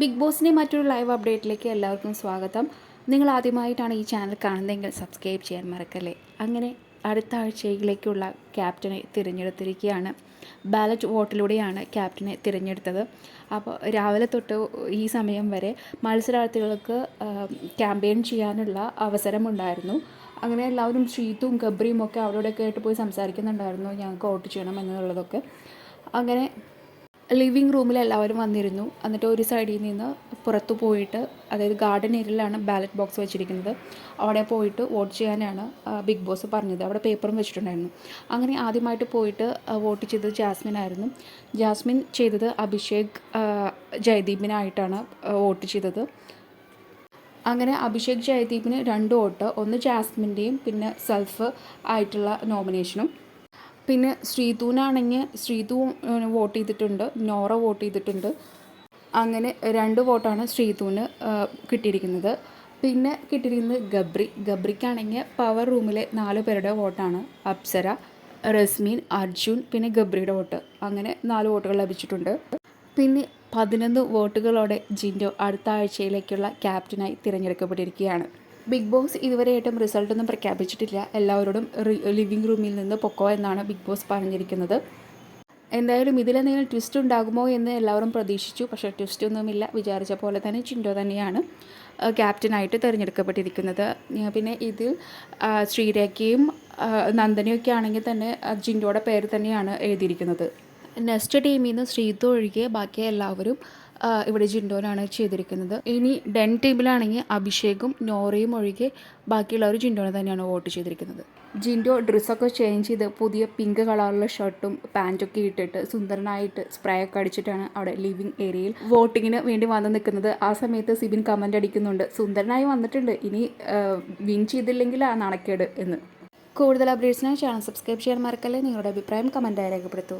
Big ബോസിന്റെ മറ്റൊരു live അപ്ഡേറ്റിലേക്ക് എല്ലാവർക്കും സ്വാഗതം. നിങ്ങൾ ആദ്യമായിട്ടാണ് ഈ ചാനൽ കാണുന്നതെങ്കിൽ സബ്സ്ക്രൈബ് ചെയ്യാൻ മറക്കല്ലേ? അങ്ങനെ അടുത്ത ആഴ്ചയിലേക്കുള്ള ക്യാപ്റ്റനെ തിരഞ്ഞെടുത്തിരിക്കുകയാണ്. ബാലറ്റ് വോട്ടിലൂടെയാണ് ക്യാപ്റ്റനെ തിരഞ്ഞെടുത്തത്. അപ്പോൾ രാവിലെ തൊട്ട് ഈ സമയം വരെ മത്സരാർത്ഥികൾക്ക് ക്യാമ്പയിൻ ചെയ്യാനുള്ള അവസരമുണ്ടായിരുന്നു. അങ്ങനെ എല്ലാവരും ഷീത്തും ഗബ്രിയും ഒക്കെ അവരോടൊക്കെ ആയിട്ട് പോയി സംസാരിക്കുന്നുണ്ടായിരുന്നു. ഞങ്ങൾക്ക് വോട്ട് ചെയ്യണം എന്നുള്ളതൊക്കെ. അങ്ങനെ ലിവിങ് റൂമിൽ എല്ലാവരും വന്നിരുന്നു. എന്നിട്ട് ഒരു സൈഡിൽ നിന്ന് പുറത്തു പോയിട്ട് അതായത് ഗാർഡൻ ഏരിയയിലാണ് ബാലറ്റ് ബോക്സ് വെച്ചിരിക്കുന്നത്. അവിടെ പോയിട്ട് വോട്ട് ചെയ്യാനാണ് ബിഗ് ബോസ് പറഞ്ഞത്. അവിടെ പേപ്പറും വെച്ചിട്ടുണ്ടായിരുന്നു. അങ്ങനെ ആദ്യമായിട്ട് പോയിട്ട് വോട്ട് ചെയ്തത് ജാസ്മിൻ ആയിരുന്നു. ജാസ്മിൻ ചെയ്തത് അഭിഷേക് ജയദീപിനായിട്ടാണ് വോട്ട് ചെയ്തത്. അങ്ങനെ അഭിഷേക് ജയദീപിന് രണ്ട് വോട്ട്. ഒന്ന് ജാസ്മിന്റെയും പിന്നെ സെൽഫ് ആയിട്ടുള്ള നോമിനേഷനും പിന്നെ ശ്രീതുവിനാണെങ്കിൽ ശ്രീതു വോട്ട് ചെയ്തിട്ടുണ്ട്. നോറ വോട്ട് ചെയ്തിട്ടുണ്ട്. അങ്ങനെ രണ്ട് വോട്ടാണ് ശ്രീതുവിന് കിട്ടിയിരിക്കുന്നത്. പിന്നെ കിട്ടിയിരിക്കുന്നത് ഗബ്രി. ഗബ്രിക്കാണെങ്കിൽ പവർ റൂമിലെ നാല് പേരുടെ വോട്ടാണ്. അപ്സര റസ്മീൻ അർജുൻ പിന്നെ ഗബ്രിയുടെ വോട്ട്. അങ്ങനെ നാല് വോട്ടുകൾ ലഭിച്ചിട്ടുണ്ട്. പിന്നെ പതിനൊന്ന് വോട്ടുകളോടെ ജിൻഡോ അടുത്ത ആഴ്ചയിലേക്കുള്ള ക്യാപ്റ്റനായി തിരഞ്ഞെടുക്കപ്പെട്ടിരിക്കുകയാണ്. ബിഗ് ബോസ് ഇതുവരെയായിട്ടും റിസൾട്ടൊന്നും പ്രഖ്യാപിച്ചിട്ടില്ല. എല്ലാവരോടും ലിവിംഗ് റൂമിൽ നിന്ന് പൊക്കോ എന്നാണ് ബിഗ് ബോസ് പറഞ്ഞിരിക്കുന്നത്. എന്തായാലും ഇതിലെന്തെങ്കിലും ട്വിസ്റ്റ് ഉണ്ടാകുമോ എന്ന് എല്ലാവരും പ്രതീക്ഷിച്ചു. പക്ഷേ ട്വിസ്റ്റ് ഒന്നുമില്ല. വിചാരിച്ച പോലെ തന്നെ ചിൻഡോ തന്നെയാണ് ക്യാപ്റ്റനായിട്ട് തിരഞ്ഞെടുക്കപ്പെട്ടിരിക്കുന്നത്. പിന്നെ ഇതിൽ ശ്രീരേഖയും നന്ദനയൊക്കെ ആണെങ്കിൽ തന്നെ ജിൻഡോയുടെ പേര് തന്നെയാണ് എഴുതിയിരിക്കുന്നത്. നെക്സ്റ്റ് ടീമിൽ നിന്ന് ശ്രീതു ഒഴികെ ബാക്കി എല്ലാവരും ഇവിടെ ജിൻഡോനാണ് ചെയ്തിരിക്കുന്നത്. ഇനി ഡെൻ ടീമിലാണെങ്കിൽ അഭിഷേകും നോറയും ഒഴികെ ബാക്കിയുള്ളവർ ജിൻഡോനെ തന്നെയാണ് വോട്ട് ചെയ്തിരിക്കുന്നത്. ജിൻഡോ ഡ്രസ്സൊക്കെ ചേഞ്ച് ചെയ്ത് പുതിയ പിങ്ക് കളറുള്ള ഷർട്ടും പാന്റൊക്കെ ഇട്ടിട്ട് സുന്ദരനായിട്ട് സ്പ്രേ ഒക്കെ അടിച്ചിട്ടാണ് അവിടെ ലിവിങ് ഏരിയയിൽ വോട്ടിങ്ങിന് വേണ്ടി വന്ന് നിൽക്കുന്നത്. ആ സമയത്ത് സിബിൻ കമന്റ് അടിക്കുന്നുണ്ട്. സുന്ദരനായി വന്നിട്ടുണ്ട്. ഇനി വിൻ ചെയ്തില്ലെങ്കിൽ ആ നാണക്കേട് എന്ന്. കൂടുതൽ അപ്ഡേറ്റ്സിനായി ചാനൽ സബ്സ്ക്രൈബ് ചെയ്യാൻ മറക്കല്ലേ. നിങ്ങളുടെ അഭിപ്രായം കമന്റായി രേഖപ്പെടുത്തൂ.